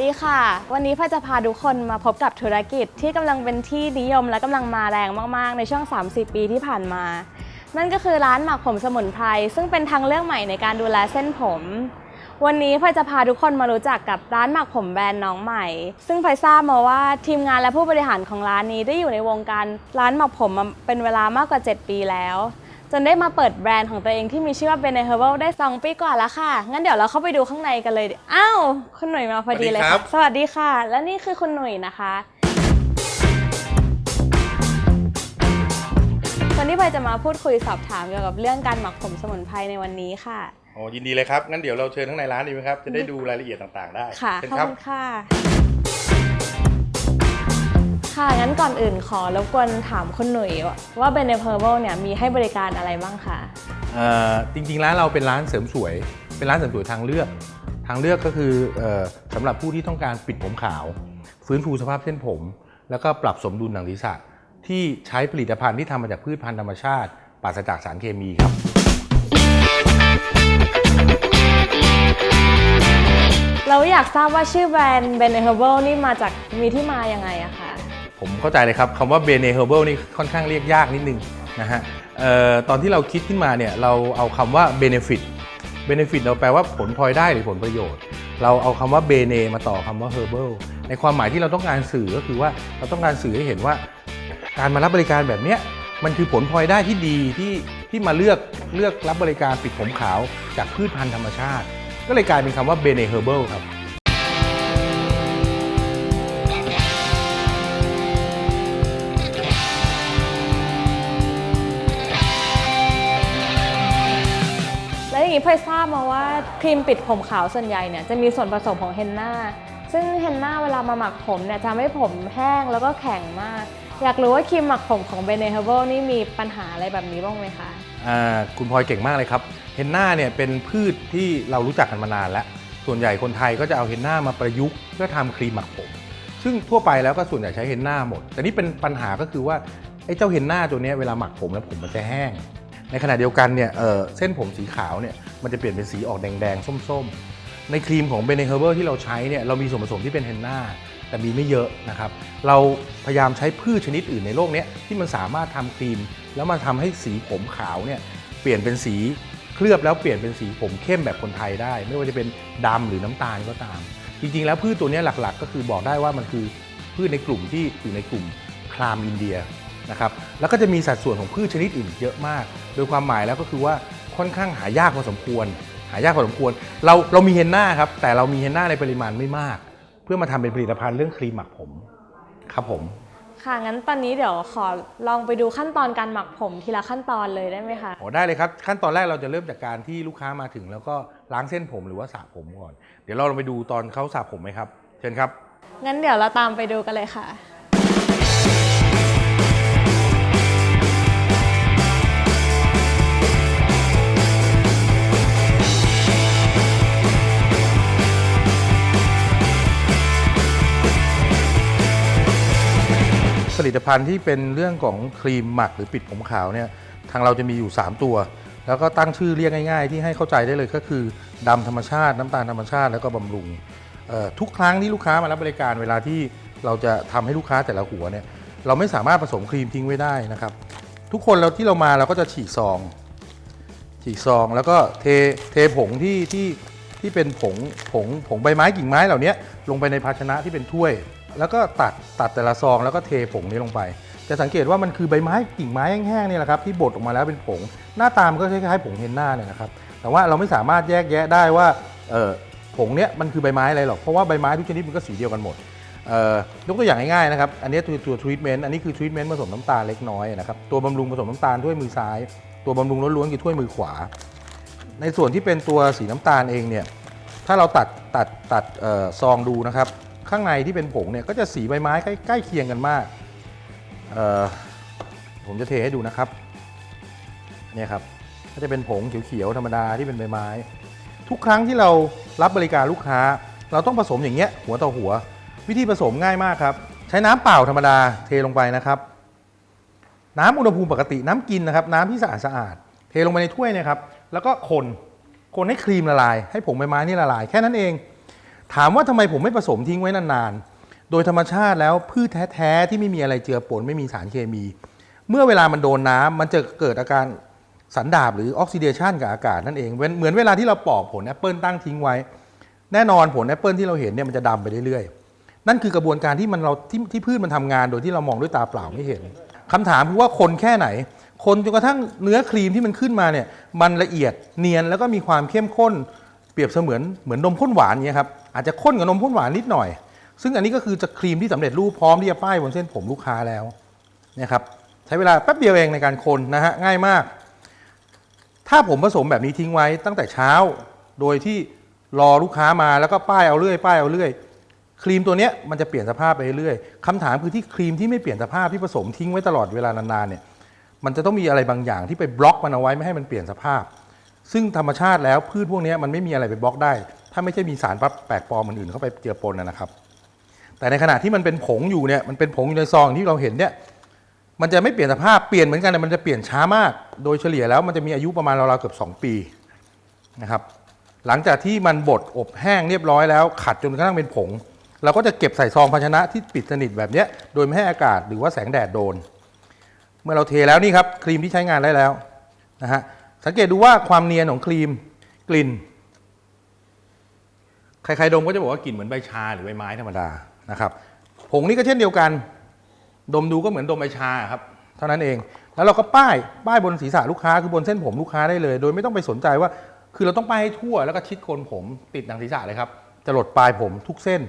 วัสดีค่ะ วันนี้พ่อจะพาทุกคนมาพบกับธุรกิจที่กำลังเป็นที่นิยมและกำลังมาแรงมาก ๆ ในช่วง 30 ปีที่ผ่านมา นั่นก็คือร้านหมักผมสมุนไพรซึ่งเป็นทางเลือกใหม่ในการดูแลเส้นผม วันนี้พลอยจะพาทุกคนมารู้จักกับร้านหมักผมแบรนด์น้องใหม่ ซึ่งพลอยทราบมาว่าทีมงานและผู้บริหารของร้านนี้ได้อยู่ในวงการร้านหมักผมมาเป็นเวลามากกว่า 7 ปีแล้ว จนได้มาเปิดแบรนด์ของตัวเองที่มีชื่อว่า b e n e h e r b a l ได้ 2 ปีกว่าแล้วค่ะ งั้นเดี๋ยวเราเข้าไปดูข้างในกันเลย อ้าว คุณหนุ่ยมาพอดีเลยสวัสดีครัค่ะบสวัสดีค่ะ และนี่คือคุณหนุ่ยนะคะคนที่พลอยจะมาพูดคุยสอบถามเกี่ยวกับเรื่องการหมักผมสมุนไพรในวันนี้ค่ะอ๋อยินดีเลยครับ งั้นเดี๋ยวเราเชิญทั้างในร้านดีไหมครับ จะได้ดูรายละเอียดต่างๆ ได้ค่ะเชิญขอบครับคุณค่ะ ค่ะ งั้นก่อนอื่นขอรบกวนถามคุณหนุ่ยว่า b e n e h e r b a l เนี่ยมีให้บริการอะไรบ้างคะเอ่อจริงๆ ร้านเราเป็นร้านเสริมสวย เป็นร้านเสริมสวยทางเลือก ทางเลือกก็คือเออสำหรับผู้ที่ต้องการปิดผมขาว ฟื้นฟูสภาพเส้นผม แล้วก็ปรับสมดุลหนังศีรษะ ที่ใช้ผลิตภัณฑ์ที่ทำมาจากพืชพันธุ์ธรรมชาติปราศจากสารเคมีครับเราอยากทราบว่าชื่อแบรนด์ b e n e h e r b a l นี่มาจากมีที่มายังไงอะคะ ผมเข้าใจเลยครับคำว่า b e n e h e r b a l นี่ค่อนข้างเรียกยากนิดนึงนะฮะออตอนที่เราคิดขึ้นมาเนี่ยเราเอาคำว่า benefit benefit เราแปลว่าผลพลอยได้หรือผลประโยชน์ เราเอาคำว่า bene มาต่อคำว่า herbal ในความหมายที่เราต้องการสื่อก็คือว่าเราต้องการสื่อให้เห็นว่า การมารับบริการแบบเนี้ยมันคือผลพลอยได้ที่ดีที่ที่มาเลือกเลือกรับบริการปิดผมขาวจากพืชพันธุ์ธรรมชาติ ก็เลยกลายเป็นคำว่า bene herbal ครับแล้วอย่างนี้ พลอยทราบมาว่าครีมปิดผมขาวส่วนใหญ่เนี่ยจะมีส่วนผสมของเฮนนาซึ่งเฮนนาเวลามาหมักผมเนี่ยจะทำให้ผมแห้งแล้วก็แข็งมาก อยากรู้ว่าครีมหมักผมของ b e n e h e r b a l นี่มีปัญหาอะไรแบบนี้บ้างไหมคะอ่าคุณพลอยเก่งมากเลยครับเฮนนาเนี่ยเป็นพืชที่เรารู้จักกันมานานแล้ว ส่วนใหญ่คนไทยก็จะเอาเฮนนามาประยุกต์เพื่อทำครีมหมักผม ซึ่งทั่วไปแล้วก็ส่วนใหญ่ใช้เฮนนาหมด แต่นี่เป็นปัญหาก็คือว่าไอ้เจ้าเฮนนาตัวนี้เวลาหมักผมแล้วผมมันจะแห้ง ในขณะเดียวกันเนี่ยเออเส้นผมสีขาวเนี่ย มันจะเปลี่ยนเป็นสีออกแดงๆ ส้มๆ ในครีมของเบเนเฮอร์เบอร์ที่เราใช้เนี่ยเรามีส่วนผสมที่เป็นเฮนนาแต่มีไม่เยอะนะครับ เราพยายามใช้พืชชนิดอื่นในโลกนี้ที่มันสามารถทำครีม แล้วมาทำให้สีผมขาวเนี่ยเปลี่ยนเป็นสีเคลือบแล้วเปลี่ยนเป็นสีผมเข้มแบบคนไทยได้ ไม่ว่าจะเป็นดำหรือน้ำตาลก็ตาม จริงๆ แล้วพืชตัวนี้หลักๆ ก็คือบอกได้ว่ามันคือพืชในกลุ่มที่อยู่ในกลุ่มคลามอินเดียนะครับแล้วก็จะมีสัดส่วนของพืชชนิดอื่นเยอะมาก โดยความหมายแล้วก็คือว่า ค่อนข้างหายากพอสมควร หายากพอสมควร เราเรามีเฮนน่าครับ แต่เรามีเฮนน่าในปริมาณไม่มาก เพื่อมาทำเป็นผลิตภัณฑ์เรื่องครีมหมักผมครับผม ค่ะงั้นตอนนี้เดี๋ยวขอลองไปดูขั้นตอนการหมักผมทีละขั้นตอนเลยได้ไหมคะโอ้ได้เลยครับขั้นตอนแรกเราจะเริ่มจากการที่ลูกค้ามาถึง แล้วก็ล้างเส้นผมหรือว่าสระผมก่อน เดี๋ยวเราลองไปดูตอนเขาสระผมไหมครับ เชิญครับงั้นเดี๋ยวเราตามไปดูกันเลยค่ะ ผลิตภัณฑ์ที่เป็นเรื่องของครีมหมักหรือปิดผมขาวเนี่ยทางเราจะมีอยู่ 3 ตัว แล้วก็ตั้งชื่อเรียกง่าย ๆ ที่ให้เข้าใจได้เลยก็คือดำธรรมชาติ น้ำตาลธรรมชาติแล้วก็บำรุงทุกครั้งที่ลูกค้ามารับบริการเวลาที่เราจะทำให้ลูกค้าแต่ละหัวเนี่ยเราไม่สามารถผสมครีมทิ้งไว้ได้นะครับ ทุกคนเราที่เรามาเราก็จะฉีกซอง ฉีกซองแล้วก็เทเทผงที่ที่ที่เป็นผงผงผงใบไม้กิ่งไม้เหล่านี้ลงไปในภาชนะที่เป็นถ้วย แล้วก็ตัดตัดแต่ละซองแล้วก็เทผงนี้ลงไป จะสังเกตว่ามันคือใบไม้กิ่งไม้แห้งๆนี่แหละครับที่บดออกมาแล้วเป็นผง หน้าตามนก็คล้ายๆผงเฮนน่าเนี่ยนะครับแต่ว่าเราไม่สามารถแยกแยะได้ว่าผงเนี้ยมันคือใบไม้อะไรหรอกเพราะว่าใบไม้ทุกชนิดมันก็สีเดียวกันหมดยกตัวอย่างง่ายๆนะครับ อันนี้คือตัวทรีทเมนต์ อันนี้คือทรีทเมนต์ผสมน้ำตาลเล็กน้อยนะครับ ตัวบำรุงผสมน้ำตาลถ้วยมือซ้าย ตัวบำรุงล้วนๆคือถ้วยมือขวา ในส่วนที่เป็นตัวสีน้ำตาลเองเนี่ย ถ้าเราตัดตัดตัดเอ่อซองดูนะครับ ข้างในที่เป็นผงเนี่ยก็จะสีใบไม้ใกล้ใกล้เคียงกันมากผมจะเทให้ดูนะครับเนี่ยครับก็จะเป็นผงเขียวๆธรรมดาที่เป็นใบไม้ ทุกครั้งที่เรารับบริการลูกค้า เราต้องผสมอย่างเงี้ยหัวต่อหัว วิธีผสมง่ายมากครับ ใช้น้ำเปล่าธรรมดาเทลงไปนะครับ น้ำอุณหภูมิปกติน้ำกินนะครับ น้ำที่สะอาดสะอาดๆเทลงไปในถ้วยนะครับ แล้วก็คนคนให้ครีมละลาย ให้ผงใบไม้นี่ละลาย แค่นั้นเอง ถามว่าทำไมผมไม่ผสมทิ้งไว้นานๆ โดยธรรมชาติแล้วพืชแท้ๆที่ไม่มีอะไรเจือปนไม่มีสารเคมี เมื่อเวลามันโดนน้ำมันจะเกิดอาการสันดาบหรือออกซิเดชันกับอากาศนั่นเองเหมือนเวลาที่เราปอกผลแอปเปิลตั้งทิ้งไว้ แน่นอนผลแอปเปิลที่เราเห็นเนี่ยมันจะดำไปเรื่อยๆ นั่นคือกระบวนการที่มันเราที่ที่พืชมันทำงานโดยที่เรามองด้วยตาเปล่าไม่เห็นคำถามคือว่าคนแค่ไหน คนจนกระทั่งเนื้อครีมที่มันขึ้นมาเนี่ยมันละเอียดเนียนแล้วก็มีความเข้มข้น รียบเสมือนเหมือนนมข้นหวานเนี่ยครับอาจจะข้นกับนมข้นหวานนิดหน่อย ซึ่งอันนี้ก็คือจะครีมที่สำเร็จรูปพร้อมที่จะป้ายบนเส้นผมลูกค้าแล้วเนี่ยครับใช้เวลาแป๊บเดียวเองในการคนนะฮะง่ายมาก ถ้าผมผสมแบบนี้ทิ้งไว้ตั้งแต่เช้า โดยที่รอลูกค้ามาแล้วก็ป้ายเอาเรื่อยป้ายเอาเรื่อยครีมตัวเนี้ยมันจะเปลี่ยนสภาพไปเรื่อยคำถามคือที่ครีมที่ไม่เปลี่ยนสภาพที่ผสมทิ้งไว้ตลอดเวลานานๆเนี่ยมันจะต้องมีอะไรบางอย่างที่ไปบล็อกมันเอาไว้ไม่ให้มันเปลี่ยนสภาพ ซึ่งธรรมชาติแล้วพืชพวกนี้มันไม่มีอะไรไปบล็อกได้ ถ้าไม่ใช่มีสารแปลกปลอมอื่นๆเข้าไปเจือปนนะครับ แต่ในขณะที่มันเป็นผงอยู่เนี่ยมันเป็นผงอยู่ในซองที่เราเห็นเนี่ยมันจะไม่เปลี่ยนสภาพเปลี่ยนเหมือนกันแต่มันจะเปลี่ยนช้ามาก โดยเฉลี่ยแล้วมันจะมีอายุประมาณราวๆเกือบ2 ปีนะครับหลังจากที่มันบดอบแห้งเรียบร้อยแล้วขัดจนกระทั่งเป็นผง เราก็จะเก็บใส่ซองภาชนะที่ปิดสนิทแบบเนี้ยโดยไม่ให้อากาศหรือว่าแสงแดดโดน เมื่อเราเทแล้วนี่ครับครีมที่ใช้งานได้แล้วนะฮะ สังเกตดูว่าความเนียนของครีมกลิ่น ใครๆดมก็จะบอกว่ากลิ่นเหมือนใบชาหรือใบไม้ธรรมดานะครับผงนี่ก็เช่นเดียวกัน ดมดูก็เหมือนดมใบชาครับเท่านั้นเอง แล้วเราก็ป้ายป้ายบนศีรษะลูกค้าคือบนเส้นผมลูกค้าได้เลย โดยไม่ต้องไปสนใจว่า คือเราต้องป้ายให้ทั่วแล้วก็ชิดโคนผมติดหนังศีรษะเลยครับจะหลดปลายผมทุกเส้น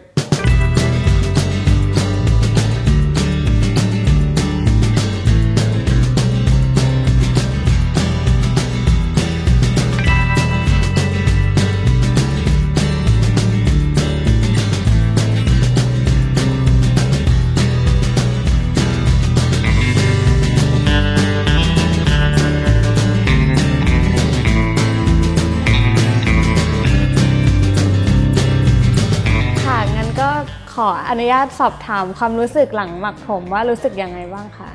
นุญาตสอบถามความรู้สึกหลังหมักผมว่ารู้สึกยังไงบ้างคะ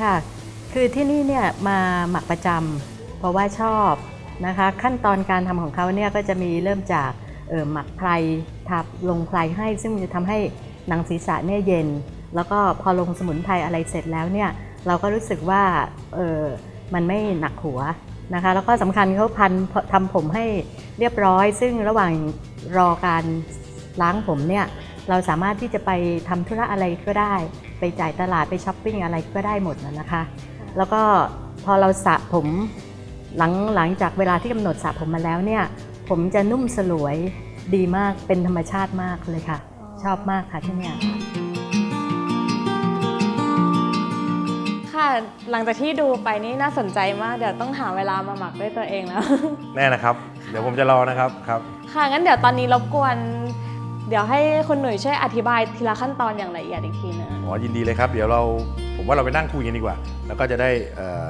ค่ะ คือที่นี่เนี่ยมาหมักประจำเพราะว่าชอบนะคะ ขั้นตอนการทำของเขาเนี่ยก็จะมีเริ่มจากเออหมักไพรทับลงไพรให้ซึ่งมันจะทำให้หนังศีรษะเนี่ยเย็น แล้วก็พอลงสมุนไพรอะไรเสร็จแล้วเนี่ยเราก็รู้สึกว่าเออมันไม่หนักหัวนะคะ แล้วก็สำคัญเขาพันทำผมให้เรียบร้อย ซึ่งระหว่างรอการล้างผมเนี่ย เราสามารถที่จะไปทำธุระอะไรก็ได้ ไปจ่ายตลาดไปช้อปปิ้งอะไรก็ได้หมดนะนะคะ แล้วก็พอเราสระผมหลังหลังจากเวลาที่กำหนดสระผมมาแล้วเนี่ยผมจะนุ่มสลวยดีมากเป็นธรรมชาติมากเลยค่ะ ชอบมากค่ะที่เนี่ยค่ะค่ะหลังจากที่ดูไปนี่น่าสนใจมากเดี๋ยวต้องหาเวลามาหมักด้วยตัวเองแล้วแน่นะครับ เดี๋ยวผมจะรอนะครับครับ ค่ะงั้นเดี๋ยวตอนนี้รบกวน เดี๋ยวให้คุณหนุ่ยช่วยอธิบายทีละขั้นตอนอย่างละเอียดอีกทีหนึงอ๋อยินดีเลยครับ เดี๋ยวเราผมว่าเราไปนั่งคุยกันดีกว่า แล้วก็จะได้เอ่อ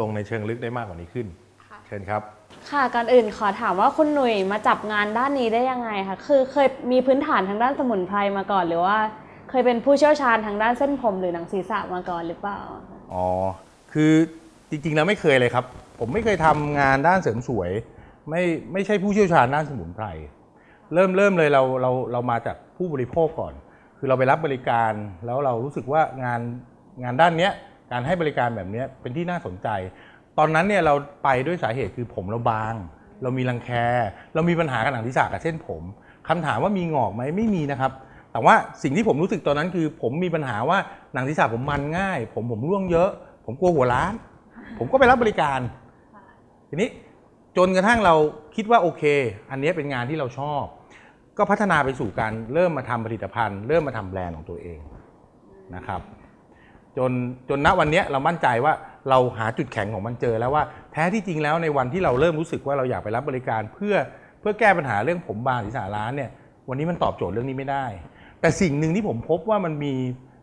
ลงในเชิงลึกได้มากกว่านี้ขึ้นค่ะเชิญครับ ค่ะก่อนอื่นขอถามว่าคุณหนุ่ยมาจับงานด้านนี้ได้ยังไงคะคือเคยมีพื้นฐานทางด้านสมุนไพรมาก่อน หรือว่า เคยเป็นผู้เชี่ยวชาญทางด้านเส้นผมหรือหนังศีรษะมาก่อนหรือเปล่า อ๋อ คือจริงๆแล้วไม่เคยเลยครับ ผมไม่เคยทำงานด้านเสริมสวย ไม่ไม่ใช่ผู้เชี่ยวชาญด้านสมุนไพร เริ่มเริ่มเลยเราเราเรามาจากผู้บริโภคก่อน คือเราไปรับบริการแล้วเรารู้สึกว่างานงานด้านเนี้ยการให้บริการแบบเนี้ยเป็นที่น่าสนใจ ตอนนั้นเนี่ยเราไปด้วยสาเหตุคือผมเราบาง เรามีรังแค เรามีปัญหากับหนังศีรษะกับเส้นผมคำถามว่ามีงอกไหมไม่มีนะครับ แต่ว่าสิ่งที่ผมรู้สึกตอนนั้นคือ ผมมีปัญหาว่าหนังศีรษะผมมันง่าย ผมผมร่วงเยอะ ผมกลัวหัวล้าน ผมก็ไปรับบริการ ทีนี้จนกระทั่งเราคิดว่าโอเค อันนี้เป็นงานที่เราชอบ ก็พัฒนาไปสู่การเริ่มมาทำผลิตภัณฑ์ เริ่มมาทำแบรนด์ของตัวเองนะครับ จนจนณวันนี้เรามั่นใจว่าเราหาจุดแข็งของมันเจอแล้วว่าแท้ที่จริงแล้วในวันที่เราเริ่มรู้สึกว่าเราอยากไปรับบริการเพื่อเพื่อแก้ปัญหาเรื่องผมบางศีรษะล้านเนี่ยวันนี้มันตอบโจทย์เรื่องนี้ไม่ได้ แต่สิ่งหนึ่งที่ผมพบว่ามันมี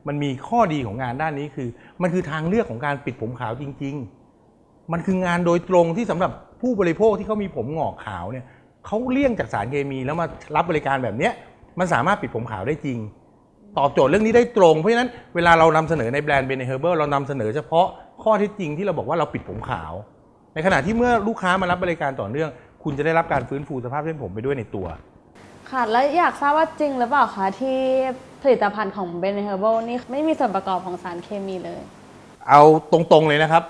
มันมีข้อดีของงานด้านนี้คือ มันคือทางเลือกของการปิดผมขาวจริง ๆ มันคืองานโดยตรงที่สำหรับผู้บริโภคที่เขามีผมหงอกขาวเนี่ย เขาเลี่ยงจากสารเคมีแล้วมารับบริการแบบเนี้ยมันสามารถปิดผมขาวได้จริง ตอบโจทย์เรื่องนี้ได้ตรง เพราะฉะนั้นเวลาเรานำเสนอในแบรนด์เบนเฮอร์เบอร์เรานำเสนอเฉพาะข้อเท็จจริงที่เราบอกว่าเราปิดผมขาว ในขณะที่เมื่อลูกค้ามารับบริการต่อเนื่อง คุณจะได้รับการฟื้นฟูสภาพเส้นผมไปด้วยในตัว ค่ะ แล้วอยากทราบว่าจริงหรือเปล่าคะที่ผลิตภัณฑ์ของ b e n h e r b a l นี่ไม่มีส่วนประกอบของสารเคมีเลย เอาตรงๆเลยนะครับ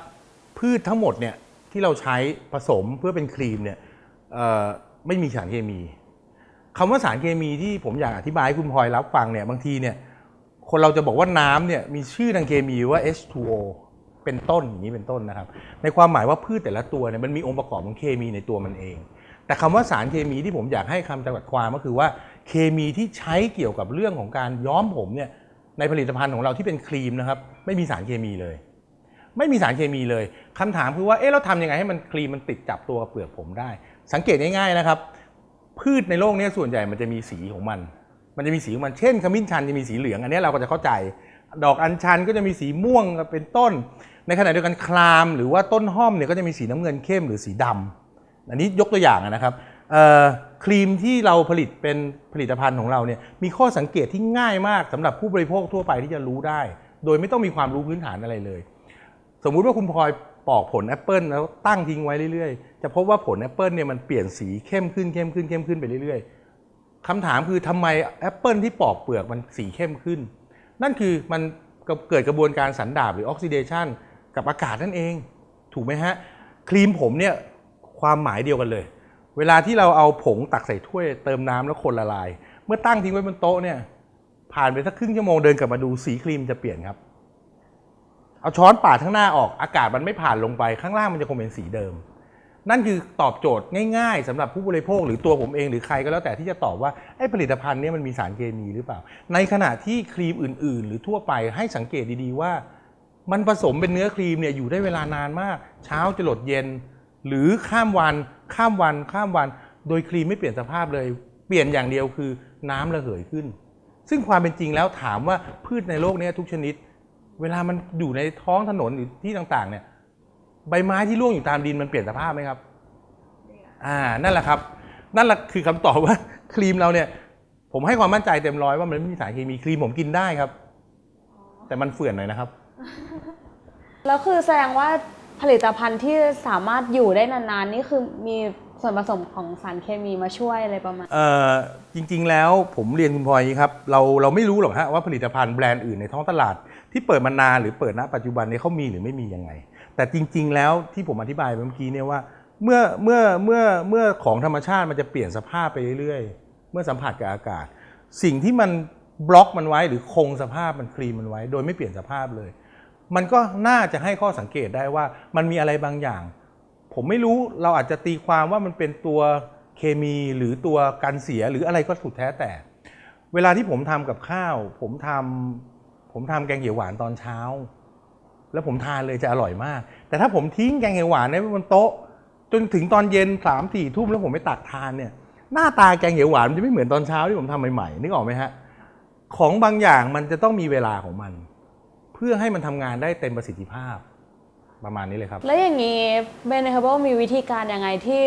พืชทั้งหมดเนี่ยที่เราใช้ผสมเพื่อเป็นครีมเนี่ยเอ่อ ไม่มีสารเคมีคำว่าสารเคมีที่ผมอยากอธิบายให้คุณพลอยรับฟังเนี่ยบางทีเนี่ยคนเราจะบอกว่าน้ำเนี่ยมีชื่อทางเคมีว่า H2O เป็นต้นอย่างนี้เป็นต้นนะครับ ในความหมายว่าพืชแต่ละตัวเนี่ยมันมีองค์ประกอบของเคมีในตัวมันเอง แต่คำว่าสารเคมีที่ผมอยากให้คำจำกัดความก็คือว่าเคมีที่ใช้เกี่ยวกับเรื่องของการย้อมผมเนี่ยในผลิตภัณฑ์ของเราที่เป็นครีมนะครับไม่มีสารเคมีเลย ไม่มีสารเคมีเลยคำถามคือว่าเอ๊ะเราทำยังไงให้มันครีมมันติดจับตัวกับเปลือกผมได้ สังเกตง่ายๆนะครับ พืชในโลกนี้ส่วนใหญ่มันจะมีสีของมัน มันจะมีสีของมัน เช่นขมิ้นชันจะมีสีเหลือง อันนี้เราก็จะเข้าใจ ดอกอัญชันก็จะมีสีม่วงเป็นต้น ในขณะเดียวกันคลามหรือว่าต้นห้อมเนี่ยก็จะมีสีน้ำเงินเข้มหรือสีดำอันนี้ยกตัวอย่างนะครับครีมที่เราผลิตเป็นผลิตภัณฑ์ของเราเนี่ยมีข้อสังเกตที่ง่ายมากสำหรับผู้บริโภคทั่วไปที่จะรู้ได้ โดยไม่ต้องมีความรู้พื้นฐานอะไรเลย สมมุติว่าคุณพลอย ปอกผลแอปเปิลแล้วตั้งทิ้งไว้เรื่อยๆ จะพบว่าผลแอปเปิลเนี่ยมันเปลี่ยนสีเข้มขึ้นเข้มขึ้นเข้มขึ้นไปเรื่อยๆคำถามคือทำไมแอปเปิลที่ปอกเปลือกมันสีเข้มขึ้น นั่นคือมันเกิดกระบวนการสันดาบหรือออกซิเดชันกับอากาศนั่นเอง ถูกไหมฮะ ครีมผมเนี่ยความหมายเดียวกันเลย เวลาที่เราเอาผงตักใส่ถ้วยเติมน้ำแล้วคนละลาย เมื่อตั้งทิ้งไว้บนโต๊ะเนี่ยผ่านไปสักครึ่งชั่วโมงเดินกลับมาดูสีครีมจะเปลี่ยนครับ เอาช้อนปาดข้างหน้าออกอากาศมันไม่ผ่านลงไปข้างล่างมันจะคงเป็นสีเดิม นั่นคือตอบโจทย์ง่าย ๆสำหรับผู้บริโภคหรือตัวผมเองหรือใครก็แล้วแต่ที่จะตอบว่าไอ้ผลิตภัณฑ์นี้มันมีสารเคมีหรือเปล่า ในขณะที่ครีมอื่น ๆ หรือทั่วไปให้สังเกตดีๆว่า มันผสมเป็นเนื้อครีมเนี่ยอยู่ได้เวลานานมาก เช้าจะหลดเย็น หรือข้ามวัน ข้ามวัน ข้ามวัน โดยครีมไม่เปลี่ยนสภาพเลย เปลี่ยนอย่างเดียวคือน้ำระเหยขึ้น ซึ่งความเป็นจริงแล้วถามว่าพืชในโลกนี้ทุกชนิด เวลามันอยู่ในท้องถนนหรือที่ต่างๆ เนี่ย ใบไม้ที่ร่วงอยู่ตามดินมันเปลี่ยนสภาพไหมครับ อ่า นั่นแหละครับ นั่นแหละคือคำตอบว่าครีมเราเนี่ย ผมให้ความมั่นใจเต็มร้อยว่ามันไม่มีสารเคมีครีมผมกินได้ครับ แต่มันเฟื่อนหน่อยนะครับ แล้วคือแสดงว่าผลิตภัณฑ์ที่สามารถอยู่ได้นานๆนี่คือมีส่วนผสมของสารเคมีมาช่วยอะไรประมาณ เอ่อจริง ๆ แล้วผมเรียนคุณพลอยอย่างนี้ครับ เราเราไม่รู้หรอกฮะว่าผลิตภัณฑ์แบรนด์อื่นในท้องตลาด ที่เปิดมานานหรือเปิดณปัจจุบันนี้เขามีหรือไม่มียังไง แต่จริง ๆ แล้วที่ผมอธิบายไปเมื่อกี้เนี่ยว่า เมื่อเมื่อเมื่อเมื่อของธรรมชาติมันจะเปลี่ยนสภาพไปเรื่อยๆ เมื่อสัมผัสกับอากาศ สิ่งที่มันบล็อกมันไว้หรือคงสภาพมันครีมมันไว้ โดยไม่เปลี่ยนสภาพเลย มันก็น่าจะให้ข้อสังเกตได้ว่ามันมีอะไรบางอย่าง ผมไม่รู้เราอาจจะตีความว่ามันเป็นตัวเคมีหรือตัวกันเสียหรืออะไรก็สุดแท้แต่ เวลาที่ผมทำกับข้าว ผมทำ ผมทำแกงเขียวหวานตอนเช้า แล้วผมทานเลยจะอร่อยมาก แต่ถ้าผมทิ้งแกงเขียวหวานไว้บนโต๊ะ จนถึงตอนเย็นสามสี่ทุ่มแล้วผมไปตักทานเนี่ย หน้าตาแกงเขียวหวานมันจะไม่เหมือนตอนเช้าที่ผมทำใหม่ๆนึกออกไหมฮะของบางอย่างมันจะต้องมีเวลาของมัน เพื่อให้มันทำงานได้เต็มประสิทธิภาพประมาณนี้เลยครับ แล้วอย่างนี้ b e n h e r b a l มีวิธีการยังไงที่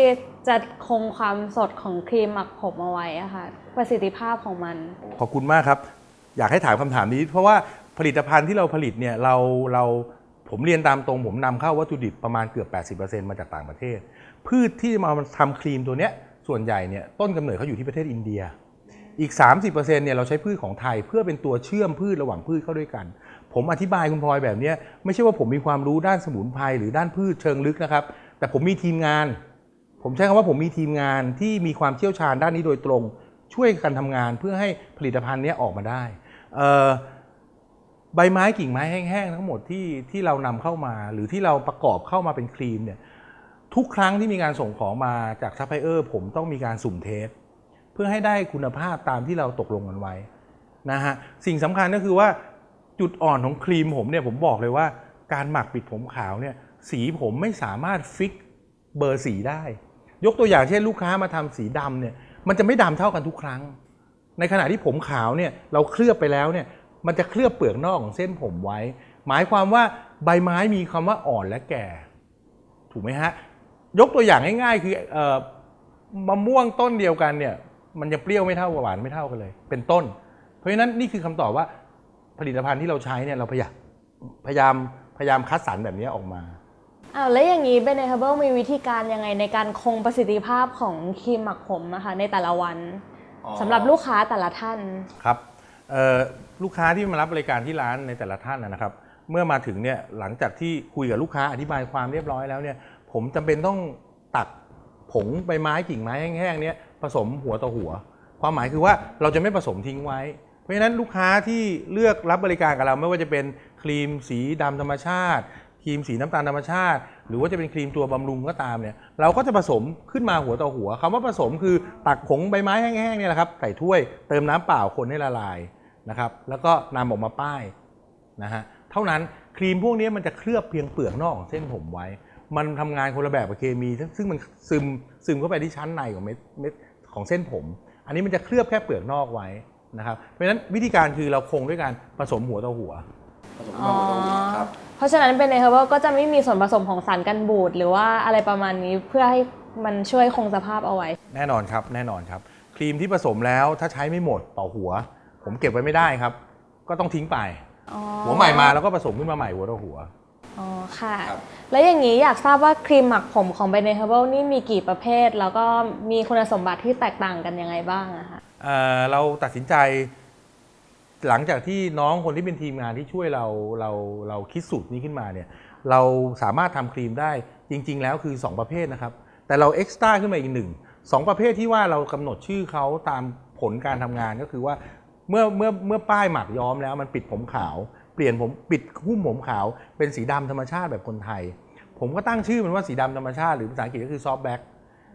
จะคงความสดของครีมหมักผมเอาไว้อะค่ะประสิทธิภาพของมัน ขอบคุณมากครับ อยากให้ถามคำถามนี้ เพราะว่าผลิตภัณฑ์ที่เราผลิตเนี่ยเราเราผมเรียนตามตรงผมนำเข้าวัตถุดิบประมาณเกือบ 80%มาจากต่างประเทศ พืชที่มาทำครีมตัวเนี้ยส่วนใหญ่เนี่ยต้นกำเนิดเขาอยู่ที่ประเทศอินเดีย อีก 30%เนี่ยเราใช้พืชของไทยเพื่อเป็นตัวเชื่อมพืชระหว่างพืชเข้าด้วยกัน ผมอธิบายคุณพลอยแบบเนี้ยไม่ใช่ว่าผมมีความรู้ด้านสมุนไพรหรือด้านพืชเชิงลึกนะครับ แต่ผมมีทีมงาน ผมใช้คำว่าผมมีทีมงานที่มีความเชี่ยวชาญด้านนี้โดยตรง ช่วยกันทำงานเพื่อให้ผลิตภัณฑ์เนี้ยออกมาได้ ใบไม้กิ่งไม้แห้งๆทั้งหมดที่ที่เรานำเข้ามา หรือที่เราประกอบเข้ามาเป็นครีมเนี่ยทุกครั้งที่มีการส่งของมาจากซัพพลายเออร์ผมต้องมีการสุ่มเทสเพื่อให้ได้คุณภาพตามที่เราตกลงกันไว้นะฮะสิ่งสำคัญก็คือว่าจุดอ่อนของครีมผมเนี่ยผมบอกเลยว่าการหมักปิดผมขาวเนี่ยสีผมไม่สามารถฟิกเบอร์สีได้ ยกตัวอย่างเช่นลูกค้ามาทำสีดำเนี่ยมันจะไม่ดำเท่ากันทุกครั้ง ในขณะที่ผมขาวเนี่ยเราเคลือบไปแล้วเนี่ยมันจะเคลือบเปลือกนอกของเส้นผมไว้ หมายความว่าใบไม้มีคำว่าอ่อนและแก่ ถูกไหมฮะ ยกตัวอย่างง่ายๆ คือเอ่อมะม่วงต้นเดียวกันเนี่ยมันจะเปรี้ยวไม่เท่าหวานไม่เท่ากันเลย เป็นต้น เพราะฉะนั้นนี่คือคำตอบว่าผลิตภัณฑ์ที่เราใช้เนี่ยเราพยายามพยายามพยายามคัดสรรแบบนี้ออกมาอ้าวแล้วอย่างนี้ b e n h e r b a l มีวิธีการยังไงในการคงประสิทธิภาพของครีมหมักผมนะคะในแต่ละวัน สำหรับลูกค้าแต่ละท่าน ครับเอ่อลูกค้าที่มารับบริการที่ร้านในแต่ละท่านนะนะครับ เมื่อมาถึงเนี่ยหลังจากที่คุยกับลูกค้าอธิบายความเรียบร้อยแล้วเนี่ยผมจำเป็นต้องตักผงใบไม้กิ่งไม้แห้งๆเนี่ยผสมหัวต่อหัว ความหมายคือว่าเราจะไม่ผสมทิ้งไว้ เพราะฉะนั้นลูกค้าที่เลือกรับบริการกับเราไม่ว่าจะเป็นครีมสีดำธรรมชาติ ครีมสีน้ำตาลธรรมชาติ หรือว่าจะเป็นครีมตัวบำรุงก็ตามเนี่ยเราก็จะผสมขึ้นมาหัวต่อหัวคำว่าผสมคือตักผงใบไม้แห้งๆเนี่ยแหละครับใส่ถ้วยเติมน้ำเปล่าคนให้ละลายนะครับแล้วก็นำออกมาป้ายนะฮะเท่านั้นครีมพวกนี้มันจะเคลือบเพียงเปลือกนอกของเส้นผมไว้ มันทำงานคนละแบบกับเคมี ซึ่งมันซึมซึมเข้าไปที่ชั้นในของเม็ดเม็ดของเส้นผม อันนี้มันจะเคลือบแค่เปลือกนอกไว้นะครับเพราะฉะนั้นวิธีการคือเราคงด้วยการผสมหัวต่อหัว อ๋อเพราะฉะนั้นเป็นในเฮอร์เบก็จะไม่มีส่วนผสมของสารกันบูดหรือว่าอะไรประมาณนี้เพื่อให้มันช่วยคงสภาพเอาไว้ แน่นอนครับ แน่นอนครับ ครีมที่ผสมแล้วถ้าใช้ไม่หมดต่อหัว ผมเก็บไว้ไม่ได้ครับ ก็ต้องทิ้งไป อ๋อหัวใหม่มาแล้วก็ผสมขึ้นมาใหม่หัวต่อหัว อ๋อค่ะ ครับ แล้วอย่างนี้อยากทราบว่าครีมหมักผมของ b e n e h e r b a l นี่มีกี่ประเภท แล้วก็มีคุณสมบัติที่แตกต่างกันยังไงบ้างอะคะ เอ่อเราตัดสินใจ หลังจากที่น้องคนที่เป็นทีมงานที่ช่วยเราเราเราคิดสูตรนี้ขึ้นมาเนี่ยเราสามารถทำครีมได้จริง ๆ แล้วคือ 2 ประเภทนะครับ แต่เราเอ็กซ์ตร้าขึ้นมาอีกหนึ่งสองประเภทที่ว่าเรากำหนดชื่อเขาตามผลการทำงานก็คือว่าเมื่อเมื่อเมื่อป้ายหมักย้อมแล้วมันปิดผมขาว เปลี่ยนผมปิดหุ้มผมขาว เป็นสีดำธรรมชาติแบบคนไทย ผมก็ตั้งชื่อมันว่าสีดำธรรมชาติหรือภาษาอังกฤษก็คือซอฟต์แบ็ก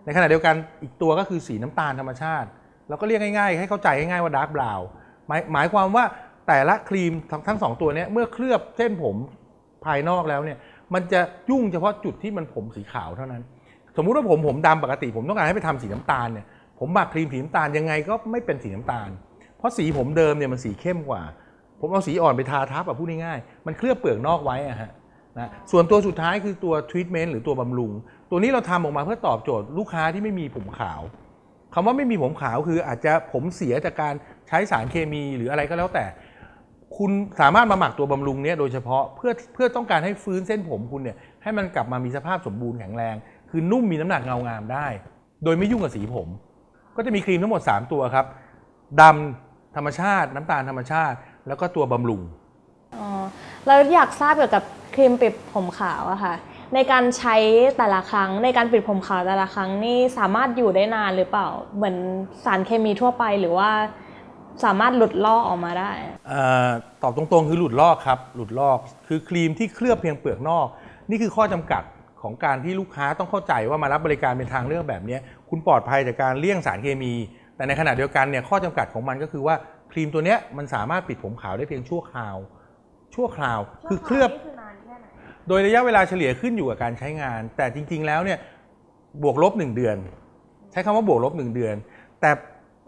ในขณะเดียวกันอีกตัวก็คือสีน้ำตาลธรรมชาติเราก็เรียกง่ายๆ ให้เข้าใจง่ายๆว่าดาร์กบราวน์ หมายหมายความว่าแต่ละครีมทั้งทั้งสองตัวเนี้ยเมื่อเคลือบเส้นผมภายนอกแล้วเนี่ยมันจะยุ่งเฉพาะจุดที่มันผมสีขาวเท่านั้น สมมุติว่าผมผมดำปกติ ผมต้องการให้ไปทำสีน้ำตาลเนี่ยผมหมักครีมสีน้ำตาลยังไงก็ไม่เป็นสีน้ำตาล เพราะสีผมเดิมเนี่ยมันสีเข้มกว่า ผมเอาสีอ่อนไปทาทับอะพูดง่ายๆมันเคลือบเปลือกนอกไว้อะฮะนะส่วนตัวสุดท้ายคือตัวทรีทเมนต์หรือตัวบำรุง ตัวนี้เราทำออกมาเพื่อตอบโจทย์ลูกค้าที่ไม่มีผมขาวคำว่าไม่มีผมขาวคืออาจจะผมเสียจากการ ใช้สารเคมีหรืออะไรก็แล้วแต่ คุณสามารถมาหมักตัวบำรุงเนี้ยโดยเฉพาะเพื่อเพื่อต้องการให้ฟื้นเส้นผมคุณเนี่ยให้มันกลับมามีสภาพสมบูรณ์แข็งแรง คือนุ่มมีน้ำหนักเงางามได้ โดยไม่ยุ่งกับสีผม ก็จะมีครีมทั้งหมด 3 ตัวครับดำธรรมชาติ น้ำตาลธรรมชาติ แล้วก็ตัวบำรุงอ๋อเราอยากทราบเกี่ยวกับครีมปิดผมขาวอะค่ะ ในการใช้แต่ละครั้งในการปิดผมขาวแต่ละครั้งนี่สามารถอยู่ได้นานหรือเปล่า เหมือนสารเคมีทั่วไปหรือว่า สามารถหลุดลอกออกมาได้เออตอบตรงๆคือหลุดลอกครับ หลุดลอก คือครีมที่เคลือบเพียงเปลือกนอก นี่คือข้อจำกัดของการที่ลูกค้าต้องเข้าใจว่ามารับบริการเป็นทางเลือกแบบนี้คุณปลอดภัยจากการเลี่ยงสารเคมี แต่ในขณะเดียวกันเนี่ยข้อจำกัดของมันก็คือว่าครีมตัวเนี้ยมันสามารถปิดผมขาวได้เพียงชั่วคราว ชั่วคราว คือเคลือบ โดยระยะเวลาเฉลี่ยขึ้นอยู่กับการใช้งาน แต่จริง ๆ แล้วเนี่ยบวกลบ 1 เดือน ใช้คำว่าบวกลบ 1 เดือน แต่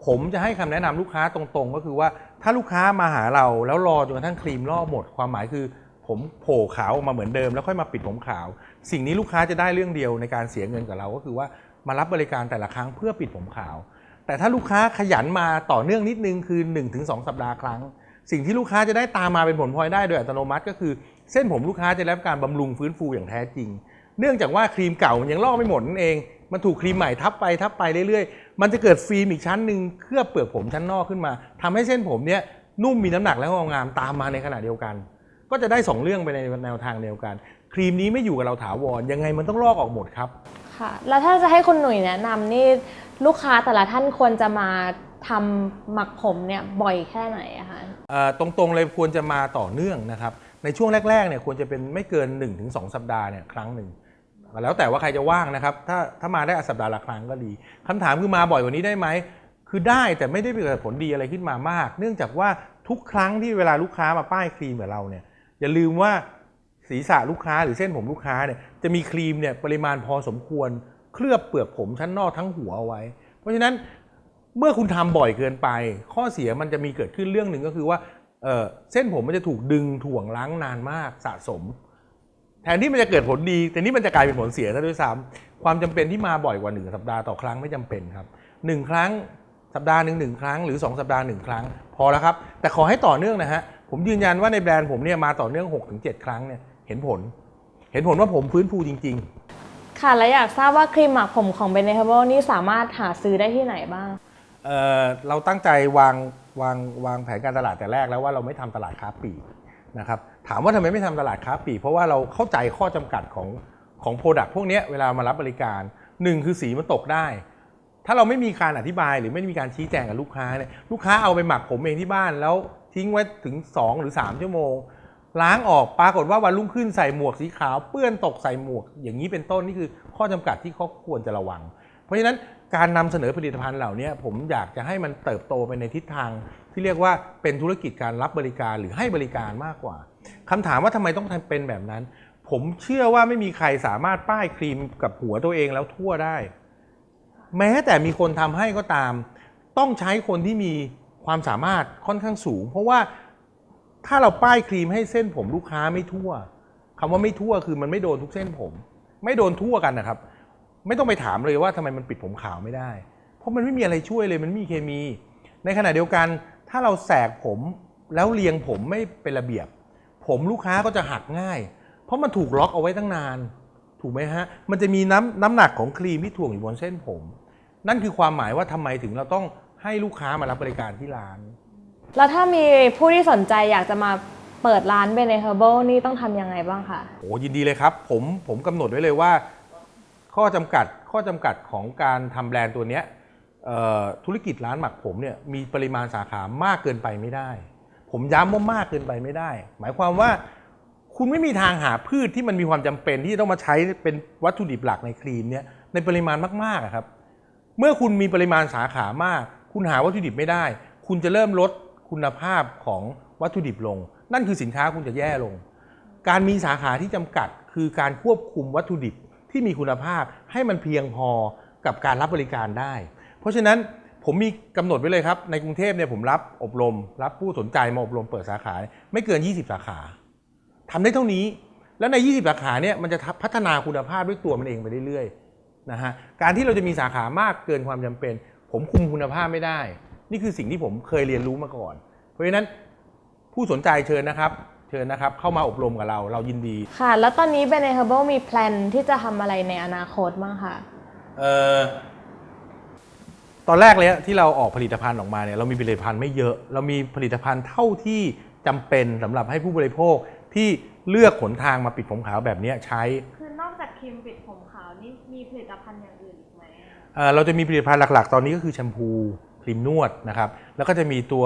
ผมจะให้คำแนะนำลูกค้าตรงๆ ก็คือว่าถ้าลูกค้ามาหาเราแล้วรอจนกระทั่งครีมลอกหมดความหมายคือ ผมโผล่ขาวออกมาเหมือนเดิมแล้วค่อยมาปิดผมขาว สิ่งนี้ลูกค้าจะได้เรื่องเดียวในการเสียเงินกับเรา ก็คือว่ามารับบริการแต่ละครั้งเพื่อปิดผมขาว แต่ถ้าลูกค้าขยันมาต่อเนื่องนิดนึงคือ 1-2 สัปดาห์ครั้ง สิ่งที่ลูกค้าจะได้ตามมาเป็นผลพลอยได้โดยอัตโนมัติก็คือ เส้นผมลูกค้าจะได้รับการบำรุงฟื้นฟูอย่างแท้จริง เนื่องจากว่าครีมเก่ามันยังลอกไม่หมดนั่นเอง มันถูกครีมใหม่ทับไปทับไปเรื่อยๆ มันจะเกิดฟิล์มอีกชั้นหนึ่งเคลือบเปลือกผมชั้นนอกขึ้นมาทำให้เส้นผมเนี้ยนุ่มมีน้ำหนักและงามตามมาในขณะเดียวกัน ก็จะได้สองเรื่องไปในแนวทางเดียวกัน ครีมนี้ไม่อยู่กับเราถาวรยังไงมันต้องลอกออกหมดครับค่ะแล้วถ้าจะให้คุณหนุ่ยแนะนำนี่ลูกค้าแต่ละท่านควรจะมาทำหมักผมเนี่ยบ่อยแค่ไหนอะคะเอ่อตรงๆเลยควรจะมาต่อเนื่องนะครับ ในช่วงแรกๆเนี่ยควรจะเป็นไม่เกิน 1-2 สัปดาห์เนี่ยครั้งหนึ่ง แล้วแต่ว่าใครจะว่างนะครับ ถ้าถ้ามาได้สัปดาห์ละครั้งก็ดีคำถามคือมาบ่อยกว่านี้ได้ไหม คือได้แต่ไม่ได้เกิดผลดีอะไรขึ้นมามาก เนื่องจากว่าทุกครั้งที่เวลาลูกค้ามาป้ายครีมกับเราเนี่ยอย่าลืมว่าศีรษะลูกค้าหรือเส้นผมลูกค้าเนี่ยจะมีครีมเนี่ยปริมาณพอสมควร เคลือบเปลือกผมชั้นนอกทั้งหัวเอาไว้ เพราะฉะนั้นเมื่อคุณทำบ่อยเกินไป ข้อเสียมันจะมีเกิดขึ้นเรื่องหนึ่งก็คือว่าเเส้นผมมันจะถูกดึงถ่วงล้างนานมากสะสม แทนที่มันจะเกิดผลดี แต่นี่มันจะกลายเป็นผลเสียซะด้วยซ้ำความจำเป็นที่มาบ่อยกว่าหนึ่งสัปดาห์ต่อครั้งไม่จำเป็นครับหนึ่งครั้งสัปดาห์หนึ่งหนึ่งครั้งหรือสองสัปดาห์หนึ่งครั้ง พอแล้วครับ แต่ขอให้ต่อเนื่องนะฮะผมยืนยันว่าในแบรนด์ผมเนี่ยมาต่อเนื่อง 6-7 ครั้งเนี่ยเห็นผล เห็นผลว่าผมฟื้นฟูจริง ๆ ค่ะและอยากทราบว่าครีมหมักผมของ b e n e h e r b a l นี่สามารถหาซื้อได้ที่ไหนบ้างเเอ่อเราตั้งใจวางวางวางแผนการตลาดแต่แรกแล้วว่าเราไม่ทำตลาดค้าปลีกนะครับ ถามว่าทำไมไม่ทำตลาดค้าปลีกเพราะว่าเราเข้าใจข้อจำกัดของของโปรดักต์พวกนี้เวลามารับบริการหนึ่งคือสีมันตกได้ ถ้าเราไม่มีการอธิบายหรือไม่มีการชี้แจงกับลูกค้าเนี่ยลูกค้าเอาไปหมักผมเองที่บ้าน แล้วทิ้งไว้ถึง 2 หรือ 3 ชั่วโมง ล้างออกปรากฏว่าวันรุ่งขึ้นใส่หมวกสีขาวเปื้อนตกใส่หมวก อย่างนี้เป็นต้นนี่คือข้อจำกัดที่เขาควรจะระวัง เพราะฉะนั้นการนำเสนอผลิตภัณฑ์เหล่านี้ผมอยากจะให้มันเติบโตไปในทิศทางที่เรียกว่าเป็นธุรกิจการรับบริการหรือให้บริการมากกว่า คำถามว่าทำไมต้องทำเป็นแบบนั้น ผมเชื่อว่าไม่มีใครสามารถป้ายครีมกับหัวตัวเองแล้วทั่วได้ แม้แต่มีคนทำให้ก็ตาม ต้องใช้คนที่มีความสามารถค่อนข้างสูง เพราะว่าถ้าเราป้ายครีมให้เส้นผมลูกค้าไม่ทั่วคำว่าไม่ทั่วคือมันไม่โดนทุกเส้นผม ไม่โดนทั่วกันนะครับ ไม่ต้องไปถามเลยว่าทำไมมันปิดผมขาวไม่ได้ เพราะมันไม่มีอะไรช่วยเลย มันไม่มีเคมี ในขณะเดียวกัน ถ้าเราแสกผมแล้วเรียงผมไม่เป็นระเบียบ ผมลูกค้าก็จะหักง่าย เพราะมันถูกล็อกเอาไว้ตั้งนาน ถูกไหมฮะ มันจะมีน้ำน้ำหนักของครีมที่ถ่วงอยู่บนเส้นผม นั่นคือความหมายว่าทำไมถึงเราต้องให้ลูกค้ามารับบริการที่ร้าน แล้วถ้ามีผู้ที่สนใจอยากจะมาเปิดร้านเบเนเฮอร์เบิลนี่ต้องทำยังไงบ้างคะ โอ้ยินดีเลยครับผมผมกำหนดไว้เลยว่า ข้อจำกัดข้อจำกัดของการทำแบรนด์ตัวเนี้ยเอ่อธุรกิจร้านหมักผมเนี่ยมีปริมาณสาขามากเกินไปไม่ได้ ผมย้ำว่ามากเกินไปไม่ได้ หมายความว่าคุณไม่มีทางหาพืชที่มันมีความจำเป็นที่จะต้องมาใช้เป็นวัตถุดิบหลักในครีมเนี่ยในปริมาณมากๆครับ เมื่อคุณมีปริมาณสาขามาก คุณหาวัตถุดิบไม่ได้ คุณจะเริ่มลดคุณภาพของวัตถุดิบลง นั่นคือสินค้าคุณจะแย่ลง การมีสาขาที่จำกัด คือการควบคุมวัตถุดิบที่มีคุณภาพให้มันเพียงพอกับการรับบริการได้ เพราะฉะนั้น ผมมีกำหนดไว้เลยครับ ในกรุงเทพเนี่ยผมรับอบรม รับผู้สนใจมาอบรมเปิดสาขา ไม่เกิน 20 สาขาทำได้เท่านี้ แล้วใน 20 สาขาเนี่ยมันจะพัฒนาคุณภาพด้วยตัวมันเองไปเรื่อยๆนะฮะการที่เราจะมีสาขามากเกินความจำเป็น ผมคุมคุณภาพไม่ได้ นี่คือสิ่งที่ผมเคยเรียนรู้มาก่อน เพราะฉะนั้นผู้สนใจเชิญนะครับเชิญนะครับ เข้ามาอบรมกับเราเรายินดี ค่ะ แล้วตอนนี้เบเนเฮอร์เบิลมีแพลนที่จะทำอะไรในอนาคตบ้างคะเอ่อต อนแรกเลยที่เราออกผลิตภัณฑ์ออกมาเนี่ยเรามีผลิตภัณฑ์ไม่เยอะ เรามีผลิตภัณฑ์เท่าที่จำเป็นสำหรับให้ผู้บริโภคที่เลือกขนทางมาปิดผมขาวแบบเนี้ยใช้ คือนอกจากครีมปิดผมขาวนี่มีผลิตภัณฑ์อย่างอื่นอีกไหมเอ่อเราจะมีผลิตภัณฑ์หลักๆ ตอนนี้ก็คือแชมพูครีมนวดนะครับ แล้วก็จะมีตัว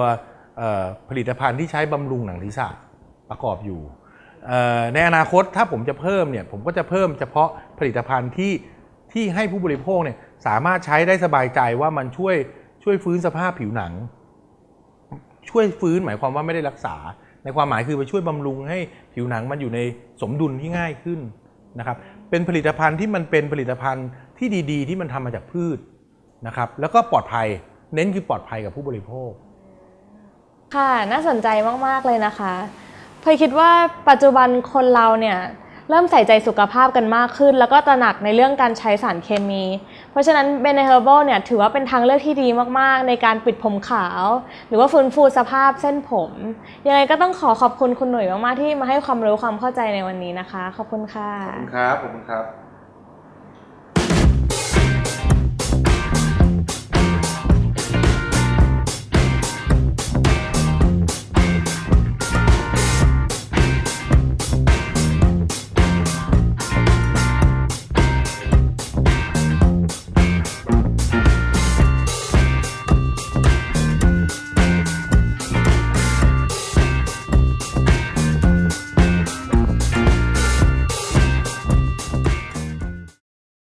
เอ่อผลิตภัณฑ์ที่ใช้บำรุงหนังศีรษะประกอบอยู่เอ่อในอนาคตถ้าผมจะเพิ่มเนี่ยผมก็จะเพิ่มเฉพาะผลิตภัณฑ์ที่ที่ให้ผู้บริโภคเนี่ย สามารถใช้ได้สบายใจว่ามันช่วยช่วยฟื้นสภาพผิวหนัง ช่วยฟื้นหมายความว่าไม่ได้รักษา ในความหมายคือไปช่วยบำรุงให้ผิวหนังมันอยู่ในสมดุลที่ง่ายขึ้นนะครับเป็นผลิตภัณฑ์ที่มันเป็นผลิตภัณฑ์ที่ดีๆ ที่มันทำมาจากพืชนะครับแล้วก็ปลอดภัยเน้นคือปลอดภัยกับผู้บริโภค ค่ะน่าสนใจมาก ๆ เลยนะคะเพยคิดว่าปัจจุบันคนเราเนี่ย เริ่มใส่ใจสุขภาพกันมากขึ้น แล้วก็ตระหนักในเรื่องการใช้สารเคมี เพราะฉะนั้น b e n e h e r b a l เนี่ยถือว่าเป็นทางเลือกที่ดีมากๆ ในการปิดผมขาว หรือว่าฟื้นฟูสภาพเส้นผม ยังไงก็ต้องขอขอบคุณคุณหนุ่ยมากๆที่มาให้ความรู้ความเข้าใจในวันนี้นะคะ ขอบคุณค่ะ ขอบคุณครับขอบคุณครับ